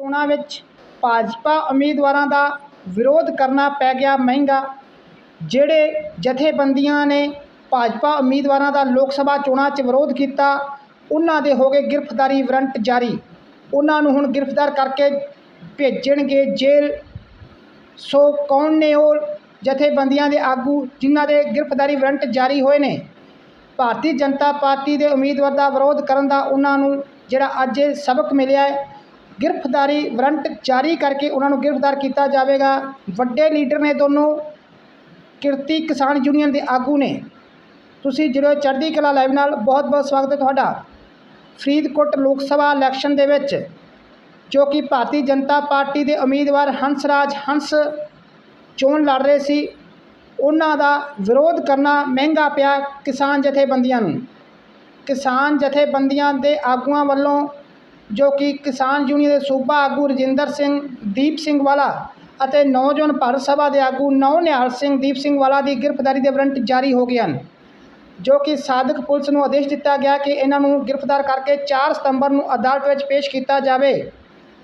ਚੋਣਾਂ ਵਿੱਚ ਭਾਜਪਾ ਉਮੀਦਵਾਰਾਂ ਦਾ ਵਿਰੋਧ ਕਰਨਾ ਪੈ ਗਿਆ ਮਹਿੰਗਾ, ਜਿਹੜੇ ਜਥੇਬੰਦੀਆਂ ਨੇ ਭਾਜਪਾ ਉਮੀਦਵਾਰਾਂ ਦਾ ਲੋਕ ਸਭਾ ਚੋਣਾਂ 'ਚ ਵਿਰੋਧ ਕੀਤਾ, ਉਹਨਾਂ ਦੇ ਹੋ ਗਏ ਗ੍ਰਿਫਤਾਰੀ ਵਾਰੰਟ ਜਾਰੀ। ਉਹਨਾਂ ਨੂੰ ਹੁਣ ਗ੍ਰਿਫਤਾਰ ਕਰਕੇ ਭੇਜਣਗੇ ਜੇਲ੍ਹ। ਸੋ ਕੌਣ ਨੇ ਉਹ ਜਥੇਬੰਦੀਆਂ ਦੇ ਆਗੂ ਜਿਨ੍ਹਾਂ ਦੇ ਗ੍ਰਿਫਤਾਰੀ ਵਾਰੰਟ ਜਾਰੀ ਹੋਏ ਨੇ? ਭਾਰਤੀ ਜਨਤਾ ਪਾਰਟੀ ਦੇ ਉਮੀਦਵਾਰ ਦਾ ਵਿਰੋਧ ਕਰਨ ਦਾ ਉਹਨਾਂ ਨੂੰ ਜਿਹੜਾ ਅੱਜ ਇਹ ਸਬਕ ਮਿਲਿਆ ਹੈ ਗ੍ਰਿਫਤਾਰੀ ਵਾਰੰਟ ਜਾਰੀ ਕਰਕੇ ਉਹਨਾਂ ਨੂੰ ਗ੍ਰਿਫਤਾਰ ਕੀਤਾ ਜਾਵੇਗਾ। ਵੱਡੇ ਲੀਡਰ ਨੇ ਦੋਨੋਂ ਕਿਰਤੀ ਕਿਸਾਨ ਯੂਨੀਅਨ ਦੇ ਆਗੂ ਨੇ। ਤੁਸੀਂ ਜਿਹੜੇ ਚੜ੍ਹਦੀ ਕਲਾ ਲਾਈਵ ਨਾਲ ਬਹੁਤ ਬਹੁਤ ਸਵਾਗਤ ਹੈ ਤੁਹਾਡਾ। ਫਰੀਦਕੋਟ ਲੋਕ ਸਭਾ ਇਲੈਕਸ਼ਨ ਦੇ ਵਿੱਚ, ਜੋ ਕਿ ਭਾਰਤੀ ਜਨਤਾ ਪਾਰਟੀ ਦੇ ਉਮੀਦਵਾਰ ਹੰਸਰਾਜ ਹੰਸ ਚੋਣ ਲੜ ਰਹੇ ਸੀ, ਉਹਨਾਂ ਦਾ ਵਿਰੋਧ ਕਰਨਾ ਮਹਿੰਗਾ ਪਿਆ ਕਿਸਾਨ ਜਥੇਬੰਦੀਆਂ ਨੂੰ। ਕਿਸਾਨ ਜਥੇਬੰਦੀਆਂ ਦੇ ਆਗੂਆਂ ਵੱਲੋਂ ਜੋ ਕਿ ਕਿਸਾਨ ਯੂਨੀਅਨ ਦੇ ਸੂਬਾ ਆਗੂ ਰਜਿੰਦਰ ਸਿੰਘ, ਦੀਪ ਸਿੰਘ ਵਾਲਾ ਅਤੇ ਨੌਜਵਾਨ ਭਾਰਤ ਸਭਾ ਦੇ ਆਗੂ ਨੌ ਨਿਹਾਲ ਸਿੰਘ, ਦੀਪ ਸਿੰਘ ਵਾਲਾ ਦੀ ਗ੍ਰਿਫਤਾਰੀ ਦੇ ਵਾਰੰਟ ਜਾਰੀ ਹੋ ਗਏ ਹਨ, ਜੋ ਕਿ ਸਾਦਕ ਪੁਲਿਸ ਨੂੰ ਆਦੇਸ਼ ਦਿੱਤਾ ਗਿਆ ਕਿ ਇਹਨਾਂ ਨੂੰ ਗ੍ਰਿਫਤਾਰ ਕਰਕੇ 4 ਸਤੰਬਰ ਨੂੰ ਅਦਾਲਤ ਵਿੱਚ ਪੇਸ਼ ਕੀਤਾ ਜਾਵੇ।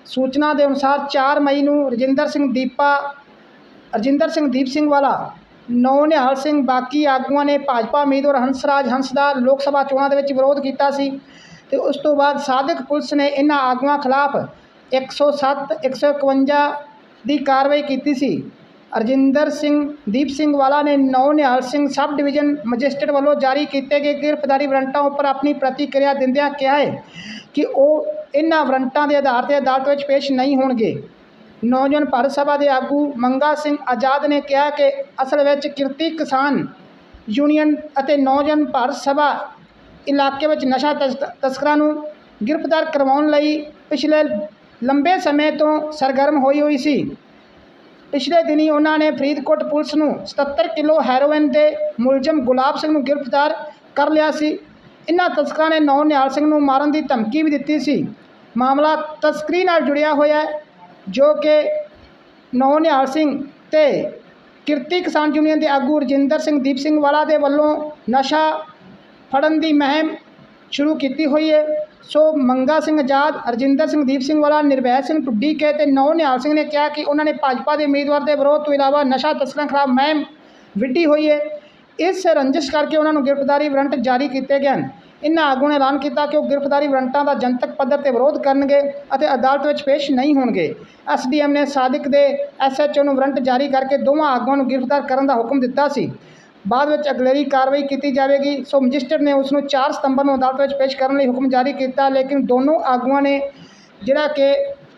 ਸੂਚਨਾ ਦੇ ਅਨੁਸਾਰ 4 ਮਈ ਨੂੰ ਰਜਿੰਦਰ ਸਿੰਘ ਦੀਪਾ, ਰਜਿੰਦਰ ਸਿੰਘ, ਦੀਪ ਸਿੰਘ ਵਾਲਾ, ਨੌ ਨਿਹਾਲ ਸਿੰਘ ਬਾਕੀ ਆਗੂਆਂ ਨੇ ਭਾਜਪਾ ਉਮੀਦਵਾਰ ਹੰਸਰਾਜ ਹੰਸ ਦਾ ਲੋਕ ਸਭਾ ਚੋਣਾਂ ਦੇ ਵਿੱਚ ਵਿਰੋਧ ਕੀਤਾ ਸੀ। ਤੇ ਉਸ ਤੋਂ ਬਾਅਦ ਸਾਦਕ ਪੁਲਿਸ ਨੇ ਇਹਨਾਂ ਆਗੂਆਂ ਖਿਲਾਫ 107 151 ਦੀ ਕਾਰਵਾਈ ਕੀਤੀ ਸੀ। ਰਜਿੰਦਰ ਸਿੰਘ, ਦੀਪ ਸਿੰਘ ਵਾਲਾ ਨੇ ਨੌ Nihal Singh sub division magistrate ਵੱਲੋਂ ਜਾਰੀ ਕੀਤੇ ਗਏ ਗ੍ਰਿਫਤਾਰੀ ਵਾਰੰਟਾਂ ਉੱਪਰ ਆਪਣੀ ਪ੍ਰਤੀਕਿਰਿਆ ਦਿੰਦਿਆਂ ਕਿਹਾ ਹੈ ਕਿ ਉਹ ਇਹਨਾਂ ਵਾਰੰਟਾਂ ਦੇ ਆਧਾਰ ਤੇ ਅਦਾਲਤ ਵਿੱਚ ਪੇਸ਼ ਨਹੀਂ ਹੋਣਗੇ। ਨੌਜਵਾਨ ਭਾਰਤ ਸਭਾ ਦੇ ਆਗੂ ਮੰਗਾ ਸਿੰਘ ਆਜ਼ਾਦ ਨੇ ਕਿਹਾ ਕਿ ਅਸਲ ਵਿੱਚ ਕਿਰਤੀ ਕਿਸਾਨ ਯੂਨੀਅਨ ਅਤੇ ਨੌਜਵਾਨ ਭਾਰਤ ਸਭਾ ਇਲਾਕੇ ਵਿੱਚ ਨਸ਼ਾ ਤਸ- ਤਸਕਰਾਂ ਨੂੰ ਗ੍ਰਿਫਤਾਰ ਕਰਵਾਉਣ ਲਈ ਪਿਛਲੇ ਲੰਬੇ ਸਮੇਂ ਤੋਂ ਸਰਗਰਮ ਹੋਈ ਹੋਈ ਸੀ। ਪਿਛਲੇ ਦਿਨੀ ਉਹਨਾਂ ਨੇ ਫਰੀਦਕੋਟ ਪੁਲਿਸ ਨੂੰ 77 ਕਿਲੋ ਹੈਰੋਇਨ ਦੇ ਮੁਲਜ਼ਮ ਗੁਲਾਬ ਸਿੰਘ ਨੂੰ ਗ੍ਰਿਫਤਾਰ ਕਰ ਲਿਆ ਸੀ। ਇਹਨਾਂ ਤਸਕਰਾਂ ਨੇ ਨੌ ਨਿਹਾਲ ਸਿੰਘ ਨੂੰ ਮਾਰਨ ਦੀ ਧਮਕੀ ਵੀ ਦਿੱਤੀ ਸੀ। ਮਾਮਲਾ ਤਸਕਰੀ ਨਾਲ ਜੁੜਿਆ ਹੋਇਆ ਹੈ, ਜੋ ਕਿ ਨੌ ਨਿਹਾਲ ਸਿੰਘ ਤੇ ਕਿਰਤੀ ਕਿਸਾਨ ਯੂਨੀਅਨ ਦੇ ਆਗੂ ਰਜਿੰਦਰ ਸਿੰਘ ਦੀਪ ਸਿੰਘ ਵਾਲਾ ਦੇ ਵੱਲੋਂ ਨਸ਼ਾ ਫੜਨ ਦੀ ਮਹਿਮ ਸ਼ੁਰੂ ਕੀਤੀ ਹੋਈ ਹੈ। ਸੋ ਮੰਗਾ ਸਿੰਘ ਆਜ਼ਾਦ ਰਜਿੰਦਰ ਸਿੰਘ, ਦੀਪ ਸਿੰਘ ਵਾਲਾ ਨਿਰਭੈ ਸਿੰਘ, ਟੁੱਡੀ ਕੇ ਤੇ ਨੌ ਨਿਹਾਲ ਸਿੰਘ ਨੇ ਕਿਹਾ ਕਿ ਉਹਨਾਂ ਨੇ ਭਾਜਪਾ ਦੇ ਉਮੀਦਵਾਰ ਦੇ ਵਿਰੋਧ ਤੋਂ ਇਲਾਵਾ ਨਸ਼ਾ ਤਸਕਰਾਂ ਖਿਲਾਫ ਮਹਿਮ ਵਿੱਢੀ ਹੋਈ ਹੈ। ਇਸ ਰੰਜਿਸ਼ ਕਰਕੇ ਉਹਨਾਂ ਨੂੰ ਗ੍ਰਿਫਤਾਰੀ ਵਾਰੰਟ ਜਾਰੀ ਕੀਤੇ ਗਏ ਹਨ। ਇਹਨਾਂ ਆਗੂ ਨੇ ਐਲਾਨ ਕੀਤਾ ਕਿ ਉਹ ਗ੍ਰਿਫਤਾਰੀ ਵਾਰੰਟਾਂ ਦਾ ਜਨਤਕ ਪੱਧਰ ਤੇ ਵਿਰੋਧ ਕਰਨਗੇ ਅਤੇ ਅਦਾਲਤ ਵਿੱਚ ਪੇਸ਼ ਨਹੀਂ ਹੋਣਗੇ। ਐਸਡੀਐਮ ਨੇ ਸਾਦਿਕ ਦੇ ਐਸਐਚਓ ਨੂੰ ਵਾਰੰਟ ਜਾਰੀ ਕਰਕੇ ਦੋਵਾਂ ਆਗੂਆਂ ਨੂੰ ਗ੍ਰਿਫਤਾਰ ਕਰਨ ਦਾ ਹੁਕਮ ਦਿੱਤਾ ਸੀ। ਬਾਅਦ ਵਿੱਚ ਅਗਲੇਰੀ ਕਾਰਵਾਈ ਕੀਤੀ ਜਾਵੇਗੀ। ਸੋ ਮੈਜਿਸਟਰ ਨੇ ਉਸ ਨੂੰ 4 ਸਤੰਬਰ ਨੂੰ ਅਦਾਲਤ ਵਿੱਚ ਪੇਸ਼ ਕਰਨ ਲਈ ਹੁਕਮ ਜਾਰੀ ਕੀਤਾ, ਲੇਕਿਨ ਦੋਨੋਂ ਆਗੂਆਂ ਨੇ ਜਿਹੜਾ ਕਿ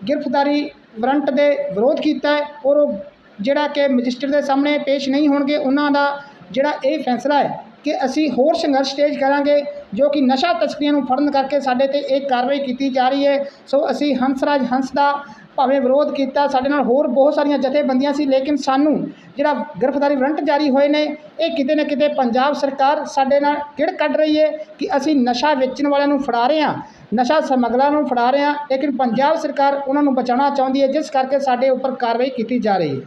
ਗ੍ਰਿਫਤਾਰੀ ਵਾਰੰਟ ਦੇ ਵਿਰੋਧ ਕੀਤਾ ਹੈ ਔਰ ਉਹ ਜਿਹੜਾ ਕਿ ਮੈਜਿਸਟਰ ਦੇ ਸਾਹਮਣੇ ਪੇਸ਼ ਨਹੀਂ ਹੋਣਗੇ, ਉਹਨਾਂ ਦਾ ਜਿਹੜਾ ਇਹ ਫੈਸਲਾ ਹੈ ਕਿ ਅਸੀਂ ਹੋਰ ਸੰਘਰਸ਼ ਤੇਜ਼ ਕਰਾਂਗੇ, ਜੋ ਕਿ ਨਸ਼ਾ ਤਸਕਰੀਆਂ ਨੂੰ ਫੜਨ ਕਰਕੇ ਸਾਡੇ ਤੇ ਇਹ ਕਾਰਵਾਈ ਕੀਤੀ ਜਾ ਰਹੀ ਹੈ। ਸੋ ਅਸੀਂ ਹੰਸਰਾਜ ਹੰਸ ਦਾ ਭਾਵੇਂ ਵਿਰੋਧ ਕੀਤਾ, ਸਾਡੇ ਨਾਲ ਹੋਰ ਬਹੁਤ ਸਾਰੀਆਂ ਜਥੇਬੰਦੀਆਂ ਸੀ, ਲੇਕਿਨ ਸਾਨੂੰ ਜਿਹੜਾ ਗ੍ਰਿਫਤਾਰੀ ਵਾਰੰਟ ਜਾਰੀ ਹੋਏ ਨੇ, ਇਹ ਕਿਤੇ ਨਾ ਕਿਤੇ ਪੰਜਾਬ ਸਰਕਾਰ ਸਾਡੇ ਨਾਲ ਕਿੜ ਕੱਢ ਰਹੀ ਹੈ ਕਿ ਅਸੀਂ ਨਸ਼ਾ ਵੇਚਣ ਵਾਲਿਆਂ ਨੂੰ ਫੜਾ ਰਹੇ ਹਾਂ, ਨਸ਼ਾ ਸਮਗਲਰਾਂ ਨੂੰ ਫੜਾ ਰਹੇ ਹਾਂ, ਲੇਕਿਨ ਪੰਜਾਬ ਸਰਕਾਰ ਉਹਨਾਂ ਨੂੰ ਬਚਾਉਣਾ ਚਾਹੁੰਦੀ ਹੈ, ਜਿਸ ਕਰਕੇ ਸਾਡੇ ਉੱਪਰ ਕਾਰਵਾਈ ਕੀਤੀ ਜਾ ਰਹੀ ਹੈ।